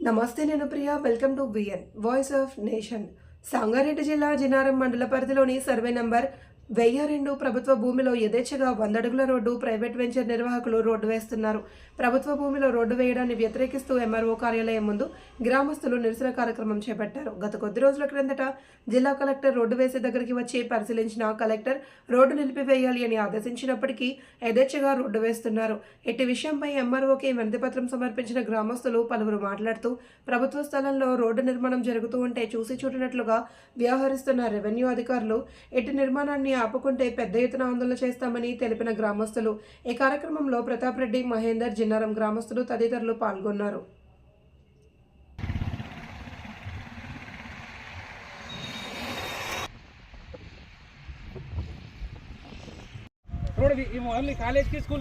నమస్తే నేను Priya welcome to BN voice of nation Sangareddy జిల్లా జినారం మండల పరిధిలోని సర్వే నంబర్ వెయ్యి రెండు ప్రభుత్వ భూమిలో యథేచ్ఛగా వంద అడుగుల రోడ్డు ప్రైవేట్ వెంచర్ నిర్వాహకులు రోడ్డు వేస్తున్నారు. ప్రభుత్వ భూమిలో రోడ్డు వేయడాన్ని వ్యతిరేకిస్తూ ఎంఆర్ఓ కార్యాలయం ముందు గ్రామస్తులు నిరసన కార్యక్రమం చేపట్టారు. గత కొద్ది రోజుల క్రిందట జిల్లా కలెక్టర్ రోడ్డు వేసే దగ్గరికి వచ్చి పరిశీలించిన కలెక్టర్ రోడ్డు నిలిపివేయాలి అని ఆదేశించినప్పటికీ యథేచ్ఛగా రోడ్డు వేస్తున్నారు. ఎట్టి విషయంపై ఎంఆర్ఓకి వినతిపత్రం సమర్పించిన గ్రామస్తులు పలువురు మాట్లాడుతూ ప్రభుత్వ స్థలంలో రోడ్డు నిర్మాణం జరుగుతూ ఉంటే చూసి చూడనట్లుగా వ్యవహరిస్తున్న రెవెన్యూ అధికారులు ఎట్టి నిర్మాణాన్ని ఆపుకుంటే పెద్ద ఎత్తున ఆందోళన చేస్తామని తెలిపిన గ్రామస్తులు ఈ కార్యక్రమంలో ప్రతాప్ రెడ్డి మహేందర్ జిన్నారం గ్రామస్తులు తదితరులు పాల్గొన్నారు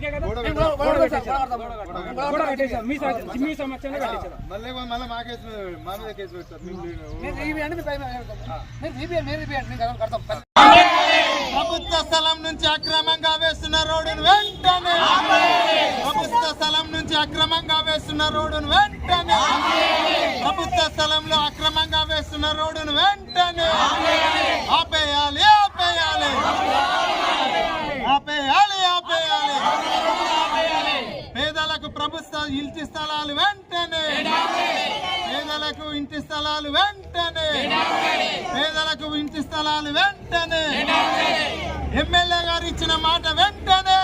కదా మీ ప్రభుత్వ స్థలం నుంచి అక్రమంగా వేస్తున్న రోడ్డును వెంటనే ప్రభుత్వ స్థలం నుంచి అక్రమంగా వేస్తున్న రోడ్డును వెంటనే ప్రభుత్వ స్థలంలో అక్రమంగా వేస్తున్న రోడ్డును వెంటనే ఆపేయాలి ఆపేయాలి. ఆపేయాలి ఆపేయాలి. పేదలకు ప్రభుత్వ ఇల్చి స్థలాలు వెంటనే పేదలకు ఇంటి స్థలాలు వెంటనే. పేదలకు ఇంటి స్థలాలు వెంటనే. ఎమ్మెల్యే గారు ఇచ్చిన మాట వెంటనే.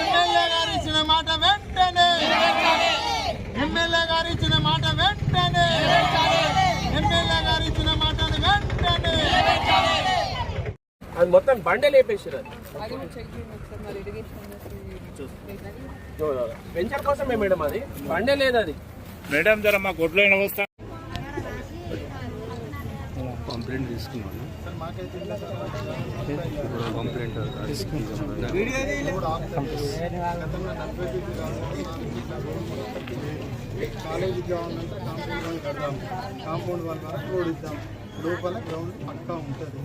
ఎమ్మెల్యే గారు ఇచ్చిన మాట వెంటనే. ఎమ్మెల్యే గారు ఇచ్చిన మాట వెంటనే. ఎమ్మెల్యే గారు ఇచ్చిన మాటను వెంటనే. అది మొత్తం బండే లేపేసారు అది. వెంచర్ కోసమే మేడం అది. బండే లేదు అది మేడం జర మా కొట్లో వస్తా కంప్లైంట్ తీసుకున్నాను. కంప్లైంట్ కాలేజీ గవర్నమెంట్ కాంపౌండ్ వాళ్ళు కడదాం కాంపౌండ్ వాళ్ళ వరకు రోడ్ ఇద్దాం లోపల గ్రౌండ్ పక్కా ఉంటుంది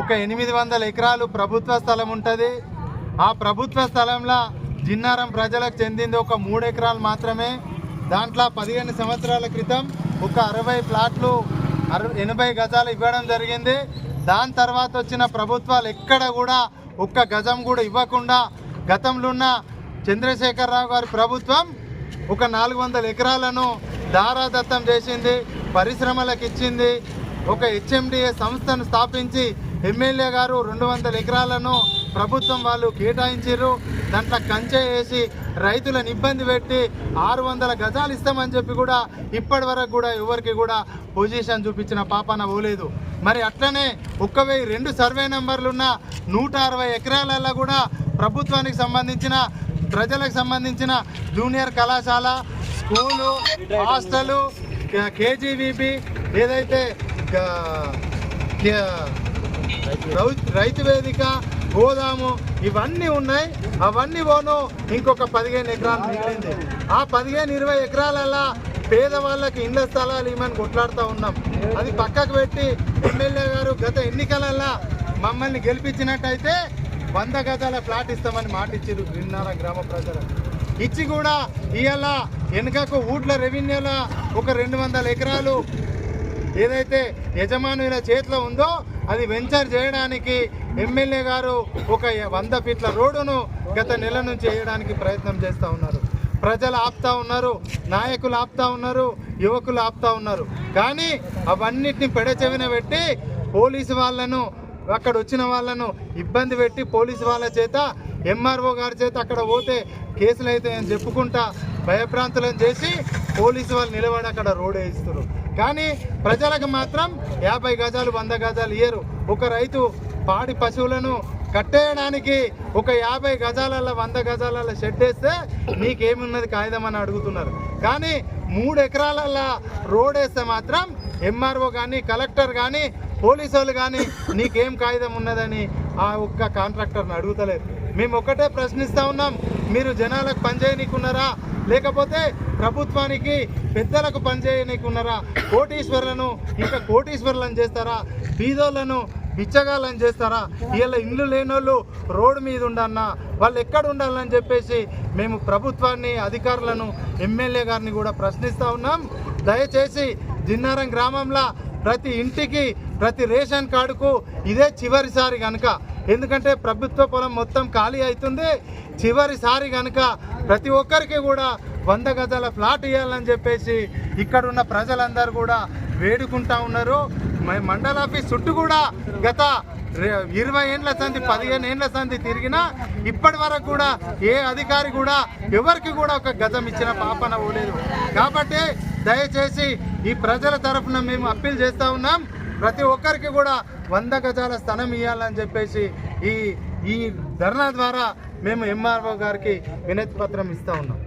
ఒక ఎనిమిది వందల ఎకరాలు ప్రభుత్వ స్థలం ఉంటుంది. ఆ ప్రభుత్వ స్థలంలో జిన్నారం ప్రజలకు చెందింది ఒక మూడు ఎకరాలు మాత్రమే. దాంట్లో పదిహేను సంవత్సరాల క్రితం ఒక అరవై ప్లాట్లు అర ఎనభై గజాలు ఇవ్వడం జరిగింది. దాని తర్వాత వచ్చిన ప్రభుత్వాలు ఎక్కడ కూడా ఒక్క గజం కూడా ఇవ్వకుండా గతంలో ఉన్న చంద్రశేఖరరావు గారి ప్రభుత్వం ఒక నాలుగు వందల ఎకరాలను దారాదత్తం చేసింది పరిశ్రమలకు ఇచ్చింది ఒక హెచ్ఎండిఏ సంస్థను స్థాపించి ఎమ్మెల్యే గారు రెండు వందల ఎకరాలను ప్రభుత్వం వాళ్ళు కేటాయించారు దాంట్లో కంచె వేసి రైతులను ఇబ్బంది పెట్టి ఆరు వందల గజాలు ఇస్తామని చెప్పి కూడా ఇప్పటి వరకు కూడా ఎవరికి కూడా పొజిషన్ చూపించిన పాపన పోలేదు. మరి అట్లనే ఒక్క వెయ్యి రెండు సర్వే నెంబర్లు ఉన్న నూట అరవై ఎకరాలలో కూడా ప్రభుత్వానికి సంబంధించిన ప్రజలకు సంబంధించిన జూనియర్ కళాశాల స్కూలు హాస్టలు కేజీవీబీ ఏదైతే రైతు వేదిక గోదాము ఇవన్నీ ఉన్నాయి. అవన్నీ పోను ఇంకొక పదిహేను ఎకరాలు మిగిలింది. ఆ పదిహేను ఇరవై ఎకరాలల్లా పేదవాళ్ళకి ఇండ్ల స్థలాలు ఇవ్వని కొట్లాడుతూ ఉన్నాం. అది పక్కకు పెట్టి ఎమ్మెల్యే గారు గత ఎన్నికలల్లా మమ్మల్ని గెలిపించినట్టయితే వంద గజాల ఫ్లాట్ ఇస్తామని మాట ఇచ్చారు విన్నారా గ్రామ ప్రజలకు. ఇచ్చి కూడా ఇవాళ వెనుకకు ఊట్ల రెవెన్యూల ఒక రెండు వందల ఎకరాలు ఏదైతే యజమానుల చేతిలో ఉందో అది వెంచర్ చేయడానికి ఎమ్మెల్యే గారు ఒక వంద ఫీట్ల రోడ్డును గత నెల నుంచి వేయడానికి ప్రయత్నం చేస్తూ ఉన్నారు. ప్రజలు ఆపుతా ఉన్నారు నాయకులు ఆపుతా ఉన్నారు యువకులు ఆపుతా ఉన్నారు. కానీ అవన్నిటిని పెడచెవిన పెట్టి పోలీసు వాళ్ళను అక్కడ వచ్చిన వాళ్ళను ఇబ్బంది పెట్టి పోలీసు వాళ్ళ చేత ఎంఆర్ఓ గారి చేత అక్కడ పోతే కేసులు అయితే అని చెప్పుకుంటా భయభ్రాంతులను చేసి పోలీసు వాళ్ళు నిలబడి అక్కడ రోడ్ వేయిస్తున్నారు. కానీ ప్రజలకు మాత్రం యాభై గజాలు వంద గజాలు ఇయ్యరు. ఒక రైతు పాడి పశువులను కట్టేయడానికి ఒక యాభై గజాలల్ల వంద గజాలల్ల షెడ్ వేస్తే నీకేమున్నది కాగితం అని అడుగుతున్నారు. కానీ మూడు ఎకరాలలో రోడ్ వేస్తే మాత్రం ఎంఆర్ఓ కానీ కలెక్టర్ కానీ పోలీసు వాళ్ళు కానీ నీకేం కాగితం ఉన్నదని ఆ ఒక్క కాంట్రాక్టర్ని అడుగుతలేరు. మేము ఒకటే ప్రశ్నిస్తూ ఉన్నాం. మీరు జనాలకు పనిచేయనీకున్నారా? లేకపోతే ప్రభుత్వానికి పెద్దలకు పనిచేయనీకున్నారా? కోటీశ్వరులను ఇంకా కోటీశ్వరులను చేస్తారా? బీదోళ్ళను బిచ్చగాళ్ళని చేస్తారా? వీళ్ళ ఇల్లు లేనోళ్ళు రోడ్డు మీద ఉండన్నా వాళ్ళు ఎక్కడ ఉండాలని చెప్పేసి మేము ప్రభుత్వాన్ని అధికారులను ఎమ్మెల్యే గారిని కూడా ప్రశ్నిస్తూ ఉన్నాం. దయచేసి జిన్నారం గ్రామంలో ప్రతి ఇంటికి ప్రతి రేషన్ కార్డుకు ఇదే చివరిసారి కనుక ఎందుకంటే ప్రభుత్వ పొలం మొత్తం ఖాళీ అవుతుంది. చివరిసారి కనుక ప్రతి ఒక్కరికి కూడా వంద గజాల ఫ్లాట్ ఇవ్వాలని చెప్పేసి ఇక్కడున్న ప్రజలందరూ కూడా వేడుకుంటా ఉన్నారు. మండల ఆఫీస్ చుట్టూ కూడా గత ఇరవై ఏండ్ల సంధి పదిహేను ఏండ్ల సంధి తిరిగినా ఇప్పటి వరకు కూడా ఏ అధికారి కూడా ఎవరికి కూడా ఒక గజం ఇచ్చిన పాపన పోలేదు. కాబట్టి దయచేసి ఈ ప్రజల తరఫున మేము అప్పీల్ చేస్తూ ఉన్నాం. ప్రతి ఒక్కరికి కూడా వంద గజాల స్థలం ఇవ్వాలని చెప్పేసి ఈ ఈ ధర్నా ద్వారా మేము ఎంఆర్ఓ గారికి వినతి పత్రం ఇస్తూ ఉన్నాం.